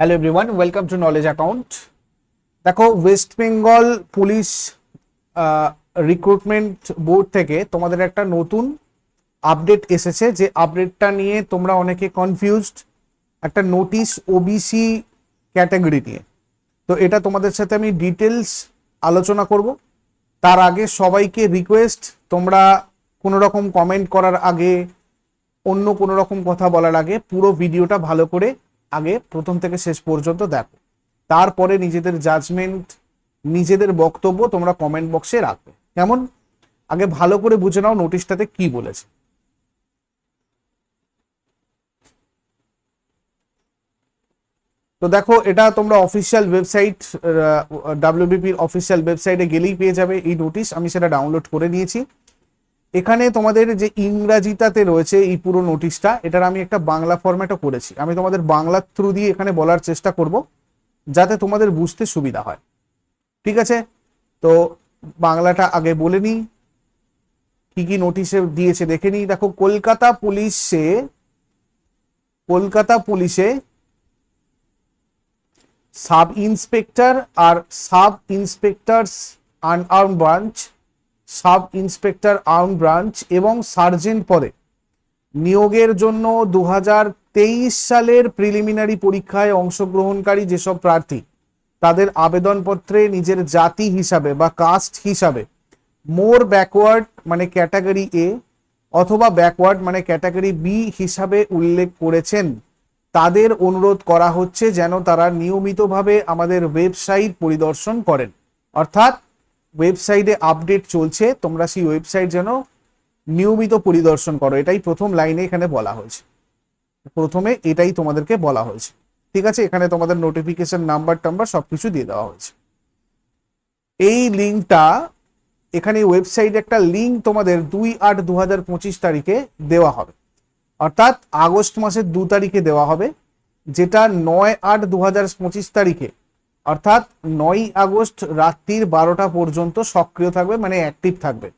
Hello everyone welcome to knowledge account দেখো West Bengal police recruitment board থেকে তোমাদের একটা নতুন আপডেট এসেছে যে আপডেটটা নিয়ে তোমরা অনেকে কনফিউজড একটা নোটিশ ওবিসি ক্যাটাগরি নিয়ে। তো এটা তোমাদের সাথে আমি ডিটেলস আলোচনা করব। তার আগে সবাইকে রিকোয়েস্ট তোমরা কোনো রকম কমেন্ট করার আগে, অন্য কোনো রকম কথা বলার আগে পুরো ভিডিওটা ভালো করে আগে প্রথম থেকে শেষ পর্যন্ত দেখো। তারপরে নিজেদের জাজমেন্ট নিজেদের বক্তব্য তোমরা কমেন্ট বক্সে রাখবে। কেমন? আগে ভালো করে বুঝে নাও নোটিশটাতে কি বলেছে। তো দেখো, এটা তোমরা অফিসিয়াল ওয়েবসাইট ডাব্লিউবিপির অফিসিয়াল ওয়েবসাইটে গেলেই পেয়ে যাবে এই নোটিশ আমি সেটা ডাউনলোড করে নিয়েছি। এখানে তোমাদের যে ইংরাজিটাতে রয়েছে এই পুরো নোটিশটা এটার আমি একটা বাংলা ফরম্যাটও করেছি। আমি তোমাদের বাংলার থ্রু দিয়ে এখানে বলার চেষ্টা করব, যাতে তোমাদের বুঝতে সুবিধা হয়। ঠিক আছে? তো বাংলাটা আগে বলে নিই। কি কি নোটিশে দিয়েছে দেখে নিই। দেখো, কলকাতা পুলিশে কলকাতা পুলিশে সাব ইন্সপেক্টর আর sub inspectors unarm branch sub inspector arm branch এবং সার্জেন্ট পদে। নিয়োগের জন্য দুহাজার তেইশ সালের প্রিলিমিনারি পরীক্ষায় অংশগ্রহণকারী যেসব প্রার্থী, তাদের আবেদনপত্রে নিজের জাতি হিসাবে বা কাস্ট হিসাবে মোর ব্যাকওয়ার্ড মানে ক্যাটাগরি এ অথবা ব্যাকওয়ার্ড মানে ক্যাটাগরি বি হিসাবে উল্লেখ করেছেন। তাদের অনুরোধ করা হচ্ছে যেন তারা নিয়মিতভাবে আমাদের ওয়েবসাইট পরিদর্শন করেন। অর্থাৎ ওয়েবসাইটে আপডেট চলছে, তোমরা সেই ওয়েবসাইট যেন নিয়মিত পরিদর্শন করো। এটাই প্রথম লাইনে এখানে বলা হয়েছে। প্রথমে এটাই তোমাদেরকে বলা হয়েছে। ঠিক আছে? এখানে তোমাদের নোটিফিকেশন নাম্বার টাম্বার সব সবকিছু দিয়ে দেওয়া হয়েছে। এই লিঙ্কটা এখানে ওয়েবসাইটে একটা লিঙ্ক তোমাদের দুই আট দু হাজার পঁচিশ তারিখে দেওয়া হবে। অর্থাৎ আগস্ট মাসের দু তারিখে দেওয়া হবে, যেটা নয় আট দু হাজার পঁচিশ তারিখে অর্থাৎ নয় আগস্ট রাত্রির বারোটা পর্যন্ত সক্রিয় থাকবে মানে অ্যাক্টিভ থাকবে।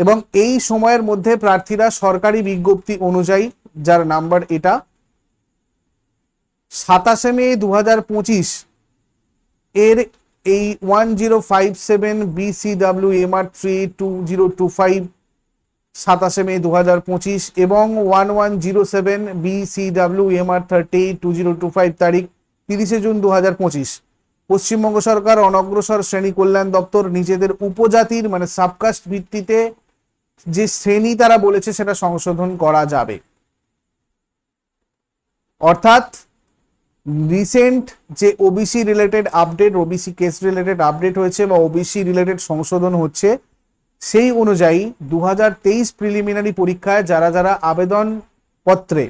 এবং এই সময়ের মধ্যে প্রার্থীরা সরকারি বিজ্ঞপ্তি অনুযায়ী, যার নাম্বার এটা, সাতাশে মে দু হাজার পঁচিশ, এর এই one zero five seven BCW MR three two zero two five সাতাশে মে দু হাজার পঁচিশ, এবং one one zero seven BCW MR thirty two zero two five তারিখ তিরিশে জুন দু হাজার পঁচিশ। পশ্চিমবঙ্গ সরকার অনগ্রসর শ্রেণি কল্যাণ দপ্তর নিজেদের উপজাতির মানে সাবকাস্ট ভিত্তিতে যে শ্রেণি তারা বলেছে সেটা সংশোধন করা যাবে। অর্থাৎ রিসেন্ট যে OBC related update OBC case related update হয়েছে বা ওবিসি রিলেটেড সংশোধন হচ্ছে, সেই অনুযায়ী দু হাজার তেইশ প্রিলিমিনারি পরীক্ষায় যারা যারা আবেদন পত্রে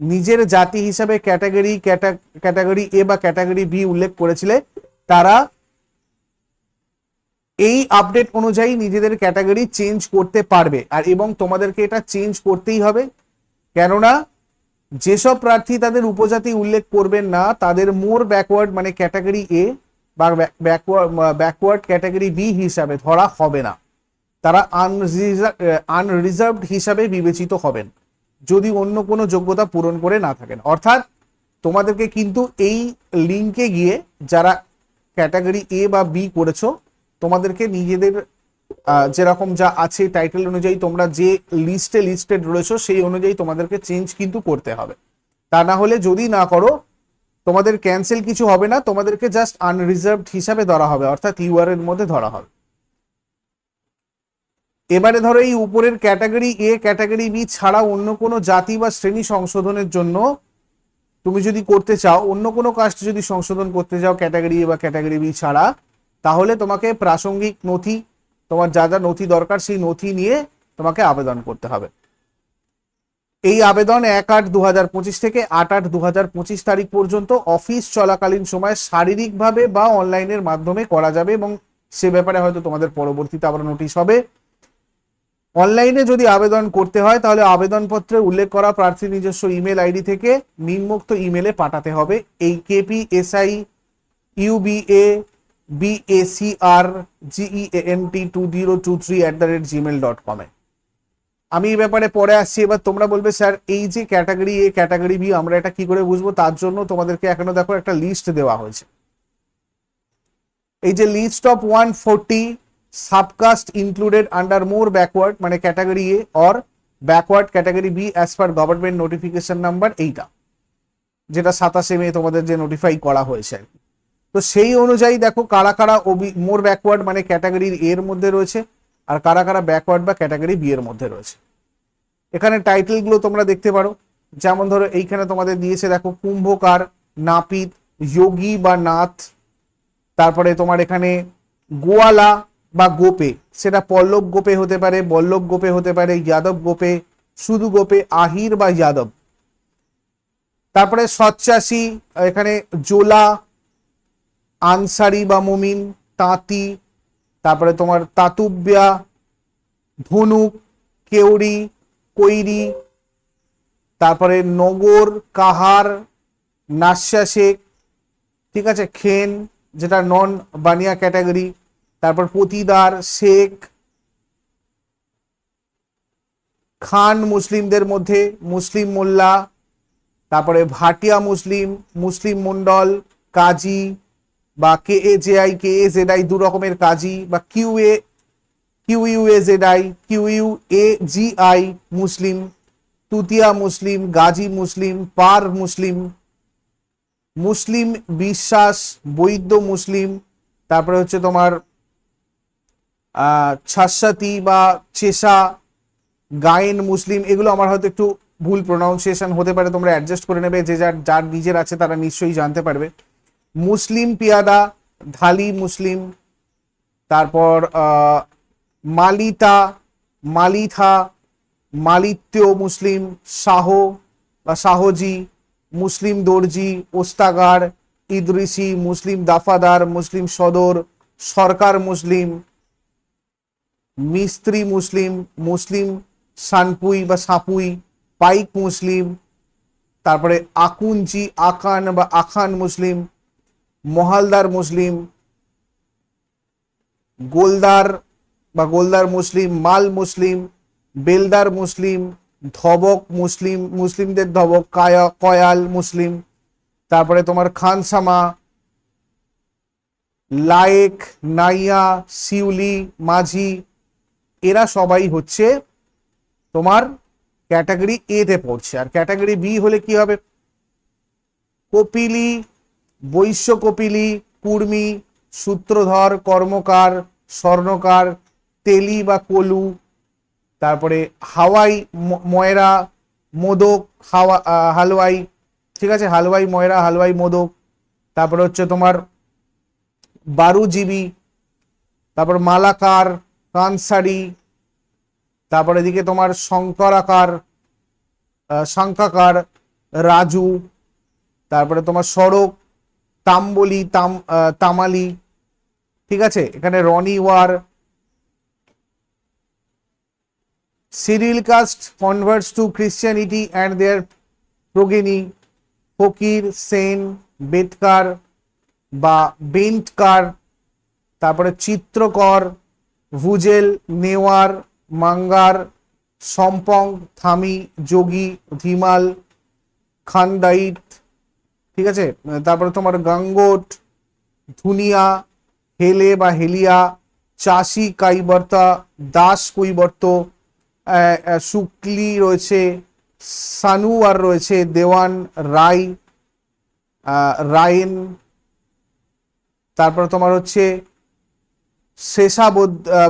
নিজের জাতি হিসাবে ক্যাটাগরি ক্যাটাগরি এ বা ক্যাটাগরি বি উল্লেখ করেছিলে, তারা এই আপডেট অনুযায়ী নিজেদের ক্যাটাগরি চেঞ্জ করতে পারবে। আর এবং তোমাদেরকে এটা চেঞ্জ করতেই হবে। কেননা, যেসব প্রার্থী তাদের উপজাতি উল্লেখ করবেন না, তাদের মোর ব্যাকওয়ার্ড মানে ক্যাটাগরি এ বা ব্যাকওয়ার্ড ব্যাকওয়ার্ড ক্যাটাগরি বি হিসাবে ধরা হবে না। তারা আনরিজার্ভ আনরিজার্ভড হিসাবে বিবেচিত হবেন। যদি অন্য কোনো যোগ্যতা পূরণ করে না থাকেন। অর্থাৎ তোমাদেরকে কিন্তু এই লিঙ্কে গিয়ে যারা ক্যাটাগরি এ বা বি করেছ, তোমাদেরকে নিজেদের যেরকম যা আছে টাইটেল অনুযায়ী তোমরা যে লিস্টে লিস্টেড রয়েছো, সেই অনুযায়ী তোমাদেরকে চেঞ্জ কিন্তু করতে হবে। তা না হলে যদি না করো, তোমাদের ক্যান্সেল কিছু হবে না, তোমাদেরকে জাস্ট আনরিজার্ভড হিসাবে ধরা হবে। অর্থাৎ ইউআর এর মধ্যে ধরা হবে। এবারে ধরো এই উপরের ক্যাটাগরি এ ক্যাটাগরি বি ছাড়া অন্য কোনো জাতি বা শ্রেণি সংশোধনের জন্য তুমি যদি করতে চাও, অন্য কোনো কাস্ট যদি সংশোধন করতে চাও ক্যাটাগরি এ বা ক্যাটাগরি বি ছাড়া, তাহলে তোমাকে প্রাসঙ্গিক নথি, তোমার যা যা নথি দরকার সেই নথি নিয়ে তোমাকে আবেদন করতে হবে। এই আবেদন এক আট দু হাজার পঁচিশ থেকে আট আট দু হাজার পঁচিশ তারিখ পর্যন্ত অফিস চলাকালীন সময় শারীরিকভাবে বা অনলাইনের মাধ্যমে করা যাবে এবং সে ব্যাপারে হয়তো তোমাদের পরবর্তীতে আবার নোটিশ হবে। অনলাইনে যদি আবেদন করতে হয়, তাহলে আবেদনপত্রে উল্লেখ করা প্রার্থীর নিজস্ব ইমেল আইডি থেকে নিম্নোক্ত ইমেলে পাঠাতে হবে। এই KP SI UBA BACR GENT two zero two three at the rate Gmail dot কমে। আমি এই ব্যাপারে পরে আসছি। এবার তোমরা বলবে, স্যার, এই যে ক্যাটাগরি, এ ক্যাটাগরি বি, আমরা এটা কি করে বুঝব? তার জন্য তোমাদেরকে এখনও দেখো একটা লিস্ট দেওয়া হয়েছে। এই যে list of one forty subcaste included under more backward মানে category A or backward category B as per government notification number এইটা, যেটা সাতাশে মে তোমাদের যে নোটিফাই করা হয়েছে আর। তো সেই অনুযায়ী দেখো কারা কারা মোর ব্যাকওয়ার্ড মানে ক্যাটাগরির এর মধ্যে রয়েছে, আর কারা কারা ব্যাকওয়ার্ড বা ক্যাটাগরি বি এর মধ্যে রয়েছে এখানে টাইটেলগুলো তোমরা দেখতে পারো, যেমন ধরো এইখানে তোমাদের দিয়েছে দেখো কুম্ভকার, নাপিত, যোগী বা নাথ, তারপরে তোমার এখানে গোয়ালা বা গোপে, সেটা পল্লব গোপে হতে পারে, বল্লভ গোপে হতে পারে, যাদব গোপে, শুধু গোপে, আহির বা যাদব। তারপরে সচ্চাসী এখানে জোলা, আনসারি বা মুমিন, তাঁতি, তারপরে তোমার তাতুব্যা, ধনুক কেউরি কৈরি, তারপরে নগর, কাহার নাস্যা শেখ ঠিক আছে, খেন, যেটা নন বানিয়া ক্যাটাগরি তারপর পতিদার, শেখ, খান মুসলিমদের মধ্যে মুসলিম মোল্লা, তারপরে ভাটিয়া মুসলিম মুসলিম মন্ডল কাজী বা K A J I K A Z I দু রকমের কাজী বা Q A Q U A Z I Q U A G I মুসলিম, তুতিয়া মুসলিম, গাজী মুসলিম, পার মুসলিম মুসলিম বিশ্বাস, বৈদ্য মুসলিম, তারপরে হচ্ছে তোমার ছাসাতি বা চেষা গায়েন, মুসলিম, এগুলো আমার হয়তো একটু ভুল প্রোনাউন্সিয়েশন হতে পারে, তোমরা অ্যাডজাস্ট করে নেবে, যে যার যার নিজের আছে তারা নিশ্চয়ই জানতে পারবে। মুসলিম পিয়াদা ধালি মুসলিম, তারপর মালিতা, মালিথা মালিত্য মুসলিম, শাহ বা শাহজি, মুসলিম দর্জি, ওস্তাগার, ইদ্রিসি, মুসলিম দাফাদার, মুসলিম সদর, সরকার মুসলিম মিস্ত্রি মুসলিম মুসলিম সানপুই বা সাপুই, পাইক মুসলিম, তারপরে আকুঞ্চি, আকান বা আখান মুসলিম, মহালদার মুসলিম, গোলদার বা গোলদার মুসলিম, মাল মুসলিম, বেলদার মুসলিম, ধবক মুসলিম, মুসলিমদের ধবক, কায়া, কয়াল মুসলিম, তারপরে তোমার খানসামা লায়েক, নাইয়া শিউলি মাঝি এরা সবাই হচ্ছে তোমার ক্যাটাগরি এ তে পড়ছে। আর ক্যাটাগরি বি হলে কি হবে? কপিলি বৈশ্য কপিলি কুর্মি, সূত্রধর, কর্মকার, স্বর্ণকার, তেলি বা কলু, তারপরে হাওয়াই ময়রা, মোদক, হাওয়া হালুয়াই ঠিক আছে? হালুয়াই ময়রা হালুয়াই মোদক, তারপরে হচ্ছে তোমার বারুজীবী, তারপর মালাকার কানসারি তারপরে এদিকে তোমার শঙ্করাকার শঙ্কাকার, রাজু, তারপরে তোমার সড়ক তাম্বলি, তাম তামালি, ঠিক আছে? এখানে রনি ওয়ার, Cyril caste, converts to Christianity and their progeny, Fakir, Sen, বেতকার বা বেন্টকার, তারপরে চিত্রকর ভুজেল, নেওয়ার, মাঙ্গার, সম্পং, থামি, যোগী, ধিমাল খানদাইট ঠিক আছে? তারপরে তোমার গাঙ্গোট, ধুনিয়া, হেলে বা হেলিয়া, চাষি কাইবর্তা, দাস কৈবর্ত শুক্লি রয়েছে, সানুয়ার রয়েছে, দেওয়ান, রাই রায়েন, তারপর তোমার হচ্ছে শেষা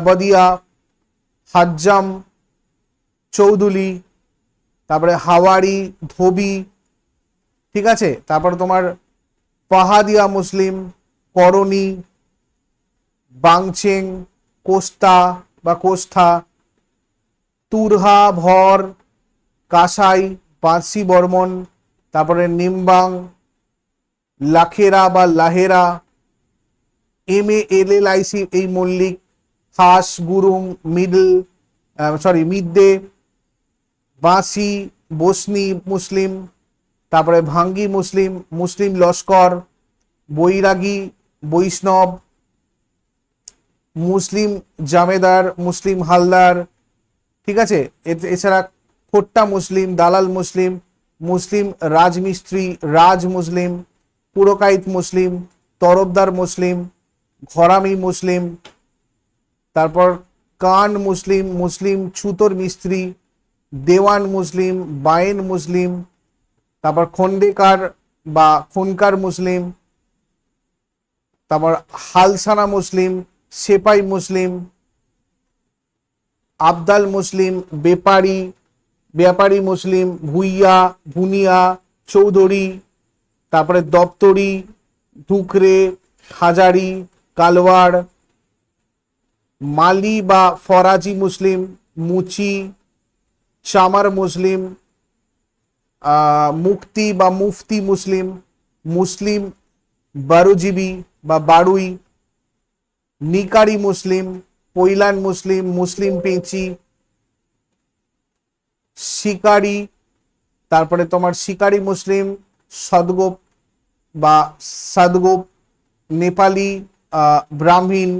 বদিয়া হাজ্জাম চৌধুরী তারপরে হাওয়ারি, ধোবি, ঠিক আছে? তারপর তোমার পাহাদিয়া মুসলিম, করণী, বাংচেং, কোস্তা বা কোস্থা, তুরহা, ভর, কাসাই পাঁচি বর্মন, তারপরে নিম্বাং, লাখেরা বা লাহেরা এম এ এল এল আইসি এই মল্লিক খাস গুরুং মিডল সরি মিডডে বাঁশি, বসনি, মুসলিম, তারপরে ভাঙ্গি মুসলিম মুসলিম লস্কর, বৈরাগী, বৈষ্ণব, মুসলিম জামেদার, মুসলিম হালদার, ঠিক আছে? এছাড়া খোট্টা মুসলিম, দালাল মুসলিম মুসলিম রাজমিস্ত্রি, রাজ মুসলিম পুরকাইত মুসলিম, তরফদার মুসলিম ঘরামি মুসলিম, তারপর কান মুসলিম মুসলিম ছুতর মিস্ত্রি, দেওয়ান মুসলিম, বায়েন মুসলিম, তারপর খন্ডেকার বা খনকার মুসলিম, তারপর হালসানা মুসলিম, সেপাই মুসলিম, আবদাল মুসলিম, বেপারি ব্যাপারী মুসলিম, ভুইয়া, ভুনিয়া, চৌধুরী, তারপরে দপ্তরি ডুকরে হাজারি কালওয়াড়, মালি বা ফরাজি মুসলিম, মুচি, চামার মুসলিম মুক্তি বা মুফতি মুসলিম মুসলিম, বারুজীবী বা বারুই, নিকারি মুসলিম, পৈলান মুসলিম মুসলিম পেঁচি, শিকারি, তারপরে তোমার শিকারি মুসলিম, সদগোপ বা সাদগোপ, নেপালি ব্রাহ্মীণ,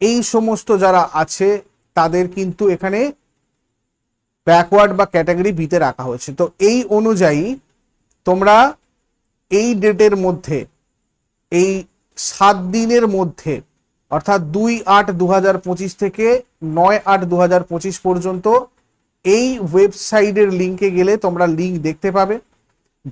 এই সমস্ত যারা আছে, তাদের কিন্তু এখানে ব্যাকওয়ার্ড বা ক্যাটাগরি বিতে রাখা হয়েছে। তো এই অনুযায়ী তোমরা এই ডেটের মধ্যে, এই সাত দিনের মধ্যে, অর্থাৎ দুই আট দু থেকে নয় আট দু পর্যন্ত এই ওয়েবসাইটের লিঙ্কে গেলে তোমরা লিঙ্ক দেখতে পাবে।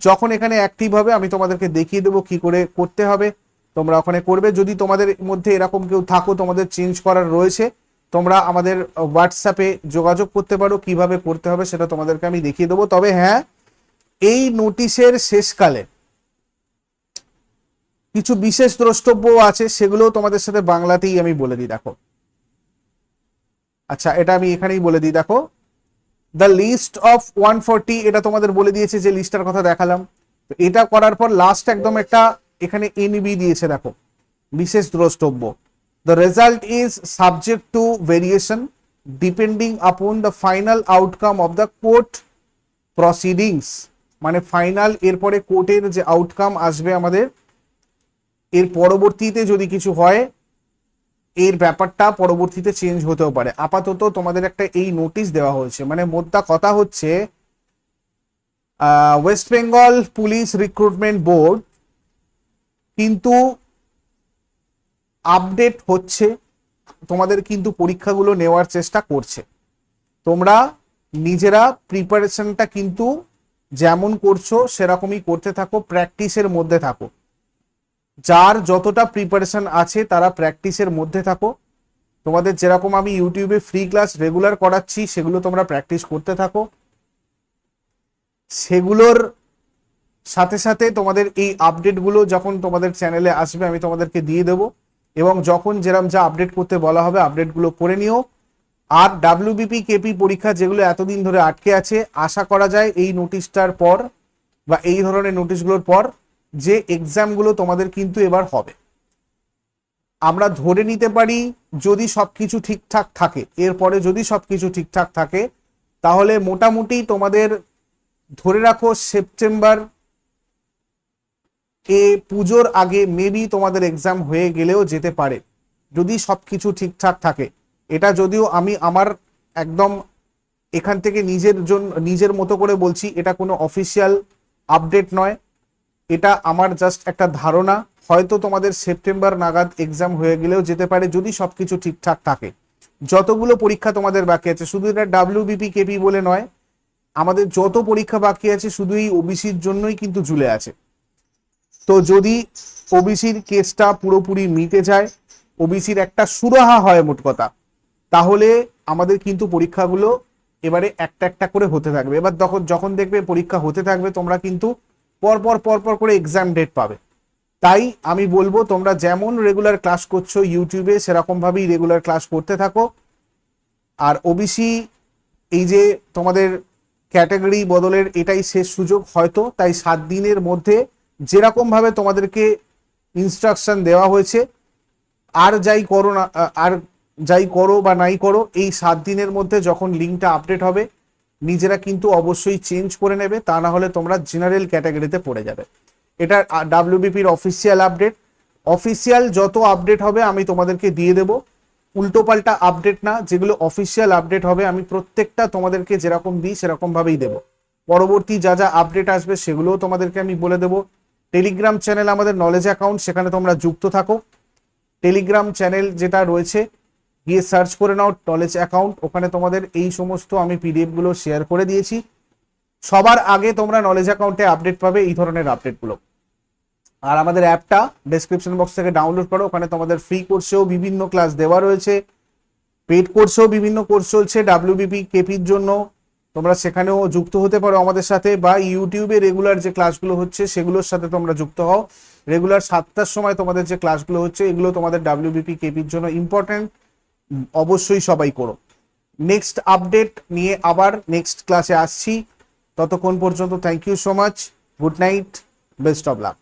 যখন এখানে অ্যাক্টিভ হবে, আমি তোমাদেরকে দেখিয়ে দেবো কি করে করতে হবে। তোমরা ওখানে করবে। যদি তোমাদের মধ্যে এরকম কেউ থাকো, তোমাদের চেঞ্জ করার রয়েছে, তোমরা আমাদের হোয়াটসঅ্যাপে যোগাযোগ করতে পারো, কীভাবে করতে হবে সেটা তোমাদেরকে আমি দেখিয়ে দেবো। তবে হ্যাঁ এই নোটিশের শেষকালে কিছু বিশেষ দ্রষ্টব্য আছে, সেগুলো তোমাদের সাথে বাংলাতেই আমি বলে দিই, দেখো। আচ্ছা এটা আমি এখানেই বলে দিই, দেখো। দ্য লিস্ট অফ ওয়ান এটা তোমাদের বলে দিয়েছে যে লিস্টটার কথা দেখালাম। তো এটা করার পর লাস্ট একদম একটা এখানে এনবি দিয়েছে, দেখো। বিশেষ দ্রষ্টব্য। The result is subject to variation depending upon the final outcome of the court proceedings মানে ফাইনাল এরপরে কোর্টের যে আউটকাম আসবে আমাদের, এর পরবর্তীতে যদি কিছু হয়, এর ব্যাপারটা পরবর্তীতে চেঞ্জ হতেও পারে। আপাতত তোমাদের একটা এই নোটিশ দেওয়া হয়েছে। মানে মোদ্দা কথা হচ্ছে West Bengal police recruitment board কিন্তু আপডেট হচ্ছে, তোমাদের কিন্তু পরীক্ষাগুলো নেওয়ার চেষ্টা করছে। তোমরা নিজেরা প্রিপারেশনটা কিন্তু যেমন করছ, সেরকমই করতে থাকো প্র্যাকটিসের মধ্যে থাকো। যার যতটা প্রিপারেশন আছে, তারা প্র্যাকটিসের মধ্যে থাকো। তোমাদের যেরকম আমি ইউটিউবে ফ্রি ক্লাস রেগুলার করাচ্ছি, সেগুলো তোমরা প্র্যাকটিস করতে থাকো। সেগুলোর সাথে সাথে তোমাদের এই আপডেটগুলো যখন তোমাদের চ্যানেলে আসবে, আমি তোমাদেরকে দিয়ে দেবো। এবং যখন যেরম যা আপডেট করতে বলা হবে আপডেটগুলো করে নিও। আর ডাব্লিউবিপি কেপি পরীক্ষা যেগুলো এতদিন ধরে আটকে আছে, আশা করা যায় এই নোটিশটার পর বা এই ধরনের নোটিশগুলোর পর যে এক্সামগুলো তোমাদের কিন্তু এবার হবে। আমরা ধরে নিতে পারি, যদি সবকিছু ঠিকঠাক থাকে, এরপরে যদি সবকিছু ঠিকঠাক থাকে, তাহলে মোটামুটি তোমাদের ধরে রাখো সেপ্টেম্বর এ পুজোর আগে মেবি তোমাদের এক্সাম হয়ে গেলেও যেতে পারে। যদি সবকিছু ঠিকঠাক থাকে। এটা যদিও আমি আমার একদম এখান থেকে নিজের জন্য নিজের মতো করে বলছি, এটা কোনো অফিসিয়াল আপডেট নয়। এটা আমার জাস্ট একটা ধারণা। হয়তো তোমাদের সেপ্টেম্বর নাগাদ এক্সাম হয়ে গেলেও যেতে পারে যদি সব কিছু ঠিকঠাক থাকে। যতগুলো পরীক্ষা তোমাদের বাকি আছে, শুধু এটা ডাব্লিউবিপি কেপি বলে নয়, আমাদের যত পরীক্ষা বাকি আছে শুধু এই ওবিসির জন্যই কিন্তু ঝুলে আছে। তো যদি ওবিসির কেসটা পুরোপুরি মিটে যায় ওবিসির একটা সুরাহা হয় মোট কথা, তাহলে আমাদের কিন্তু পরীক্ষাগুলো এবারে একটা একটা করে হতে থাকবে। এবার তখন যখন দেখবে পরীক্ষা হতে থাকবে, তোমরা কিন্তু পরপর পরপর করে এক্সাম ডেট পাবে। তাই আমি বলব, তোমরা যেমন রেগুলার ক্লাস করছ ইউটিউবে, সেরকমভাবেই রেগুলার ক্লাস করতে থাকো। আর ওবিসি এই যে তোমাদের ক্যাটাগরি বদলের এটাই শেষ সুযোগ, হয়তো তাই সাত দিনের মধ্যে যেরকম ভাবে তোমাদেরকে ইনস্ট্রাকশন দেওয়া হয়েছে, আর যাই করো না, আর যাই করো বা নাই করো, এই সাত দিনের মধ্যে যখন লিঙ্কটা আপডেট হবে, নিজেরা কিন্তু অবশ্যই চেঞ্জ করে নেবে, তা না হলে তোমরা জেনারেল ক্যাটাগরিতে পড়ে যাবে। এটা ডাব্লিউবিপির অফিসিয়াল আপডেট অফিসিয়াল যত আপডেট হবে, আমি তোমাদেরকে দিয়ে দেব। উল্টোপাল্টা আপডেট না, যেগুলো অফিসিয়াল আপডেট হবে, আমি প্রত্যেকটা তোমাদেরকে যেরকম দিই সেরকম ভাবেই দেবো। পরবর্তী যা যা আপডেট আসবে, সেগুলোও তোমাদেরকে আমি বলে দেবো। টেলিগ্রাম চ্যানেল আমাদের নলেজ অ্যাকাউন্ট সেখানে তোমরা যুক্ত থাকো। টেলিগ্রাম চ্যানেল যেটা রয়েছে, গিয়ে সার্চ করে নাও নলেজ অ্যাকাউন্ট ওখানে তোমাদের এই সমস্ত আমি পিডিএফগুলো শেয়ার করে দিয়েছি। সবার আগে তোমরা নলেজ অ্যাকাউন্টে আপডেট পাবে এই ধরনের আপডেটগুলো আর আমাদের অ্যাপটা ডেসক্রিপশন বক্স থেকে ডাউনলোড করো। ওখানে তোমাদের ফ্রি কোর্সেও বিভিন্ন ক্লাস দেওয়া রয়েছে। পেড কোর্সেও বিভিন্ন কোর্স চলছে। ডাব্লিউবিপি কেপির জন্য। তোমরা সেখানেও যুক্ত হতে পারো আমাদের সাথে বা ইউটিউবে রেগুলার যে ক্লাসগুলো হচ্ছে সেগুলোর সাথে তোমরা যুক্ত হও। রেগুলার সাতটার সময় তোমাদের যে ক্লাসগুলো হচ্ছে এগুলো তোমাদের ডাব্লিউবিপি কেপির জন্য ইম্পর্টেন্ট অবশ্যই সবাই করো। নেক্সট আপডেট নিয়ে আবার নেক্সট ক্লাসে আসছি। ততক্ষণ পর্যন্ত thank you so much good night best of luck